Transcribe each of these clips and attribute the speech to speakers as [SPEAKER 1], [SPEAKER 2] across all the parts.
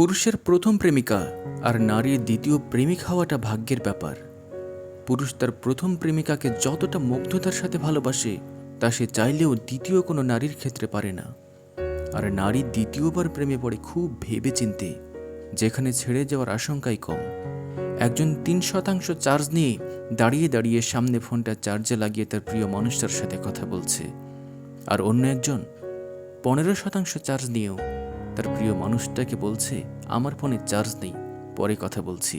[SPEAKER 1] পুরুষের প্রথম প্রেমিকা আর নারীর দ্বিতীয় প্রেমিক হওয়াটা ভাগ্যের ব্যাপার। পুরুষ তার প্রথম প্রেমিকাকে যতটা মুগ্ধতার সাথে ভালোবাসে, তা সে চাইলেও দ্বিতীয় কোনো নারীর ক্ষেত্রে পারে না। আর নারী দ্বিতীয়বার প্রেমে পড়ে খুব ভেবে চিনতে যেখানে ছেড়ে যাওয়ার আশঙ্কাই কম। একজন তিন শতাংশ চার্জ নিয়ে দাঁড়িয়ে দাঁড়িয়ে সামনে ফোনটা চার্জে লাগিয়ে তার প্রিয় মানুষটার সাথে কথা বলছে। আর অন্য একজন, পনেরো শতাংশ চার্জ নিয়েও তার প্রিয় মানুষটাকে বলছে, আমার ফোনে চার্জ নেই, পরে কথা বলছি।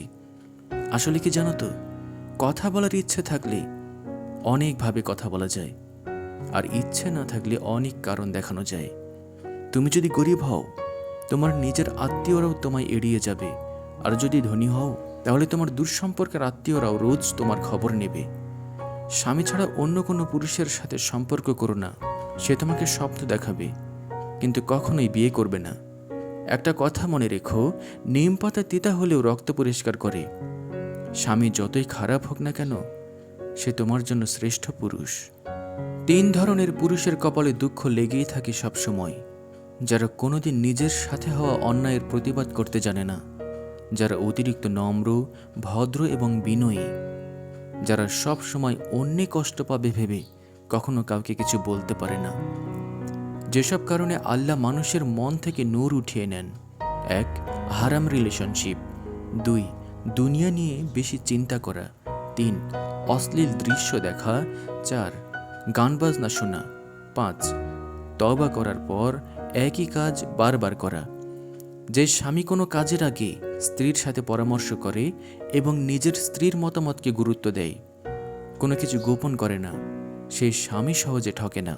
[SPEAKER 1] আসলে কি জানো তো, কথা বলার ইচ্ছে থাকলে অনেকভাবে কথা বলা যায়, আর ইচ্ছে না থাকলে অনেক কারণ দেখানো যায়। তুমি যদি গরিব হও, তোমার নিজের আত্মীয়রাও তোমায় এড়িয়ে যাবে, আর যদি ধনী হও, তাহলে তোমার দূরসম্পর্কের আত্মীয়রাও রোজ তোমার খবর নেবে। স্বামী ছাড়া অন্য কোনো পুরুষের সাথে সম্পর্ক করো না, সে তোমাকে স্বপ্ন দেখাবে। কিন্তু কখনোই বিয়ে করবে না। একটা কথা মনে রেখো, নিম পাতা তিতা হলেও রক্ত পরিষ্কার করে। স্বামী যতই খারাপ হোক না কেন, সে তোমার জন্য শ্রেষ্ঠ পুরুষ। তিন ধরনের পুরুষের কপালে দুঃখ লেগেই থাকে সবসময়। যারা কোনোদিন নিজের সাথে হওয়া অন্যায়ের প্রতিবাদ করতে জানে না। যারা অতিরিক্ত নম্র, ভদ্র এবং বিনয়ী। যারা সব সময় অন্যে কষ্ট পাবে ভেবে কখনো কাউকে কিছু বলতে পারে না। যেসব কারণে আল্লাহ মানুষের মন থেকে নূর উঠিয়ে নেন। এক, হারাম রিলেশনশিপ দুই, দুনিয়া নিয়ে বেশি চিন্তা করা। তিন, অশ্লীল দৃশ্য দেখা। চার গান বাজনা শোনা। পাঁচ তবা করার পর একই কাজ বারবার করা। যে স্বামী কোনো কাজের আগে স্ত্রীর সাথে পরামর্শ করে এবং নিজের স্ত্রীর মতামতকে গুরুত্ব দেয়, কোনো কিছু গোপন করে না সেই স্বামী সহজে ঠকে না।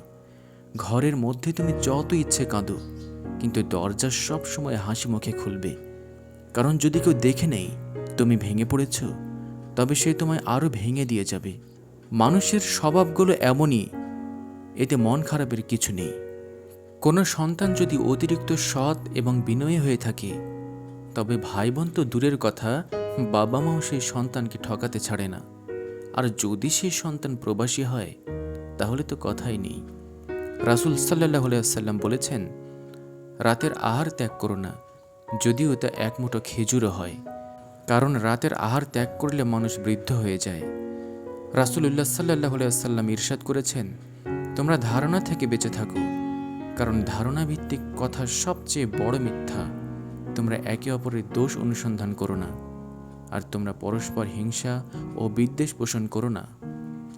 [SPEAKER 1] ঘরের মধ্যে তুমি যত ইচ্ছে কাঁদো, কিন্তু দরজা সব সময় হাসি মুখে খুলবে। কারণ যদি কেউ দেখে নেই, তুমি ভেঙে পড়েছ, তবে সে তোমায় আরও ভেঙে দিয়ে যাবে। মানুষের স্বভাবগুলো এমনই, এতে মন খারাপের কিছু নেই। কোনো সন্তান যদি অতিরিক্ত সৎ এবং বিনয়ী হয়ে থাকে, তবে ভাই বোন তো দূরের কথা বাবা মাও সেই সন্তানকে ঠকাতে ছাড়ে না। আর যদি সেই সন্তান প্রবাসী হয়, তাহলে তো কথাই নেই। রাসুল সাল্লাহ সাল্লাম বলেছেন, রাতের আহার ত্যাগ করো না, যদিও তা এক মুঠো খেজুরও হয়। কারণ রাতের আহার ত্যাগ করলে মানুষ বৃদ্ধ হয়ে যায়। রাসুলুল্লাহ সাল্লাহ সাল্লাম ইরশাদ করেছেন, তোমরা ধারণা থেকে বেঁচে থাকো, কারণ ধারণা ভিত্তিক কথা সবচেয়ে বড় মিথ্যা। তোমরা একে অপরের দোষ অনুসন্ধান করো না, আর তোমরা পরস্পর হিংসা ও বিদ্বেষ পোষণ করো না,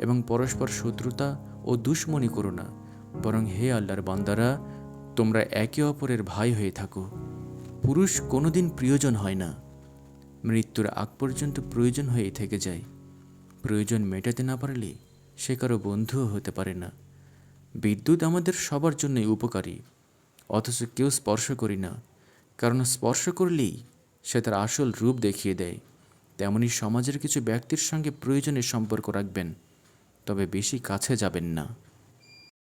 [SPEAKER 1] এবং পরস্পর শত্রুতা ও দুশ্মনী করো না। বরং হে আল্লাহর বান্দারা, তোমরা একে অপরের ভাই হয়ে থাকো। পুরুষ কোনোদিন প্রিয়জন হয় না। মৃত্যুর আগ পর্যন্ত প্রয়োজন হয়েই থেকে যায়। প্রয়োজন মেটাতে না পারলে সে কারও বন্ধুও হতে পারে না। বিদ্যুৎ আমাদের সবার জন্যই উপকারী। অথচ কেউ স্পর্শ করি না। কারণ স্পর্শ করলেই সে তার আসল রূপ দেখিয়ে দেয়। তেমনি সমাজের কিছু ব্যক্তির সঙ্গে প্রয়োজনের সম্পর্ক রাখবেন, তবে বেশি কাছে যাবেন না।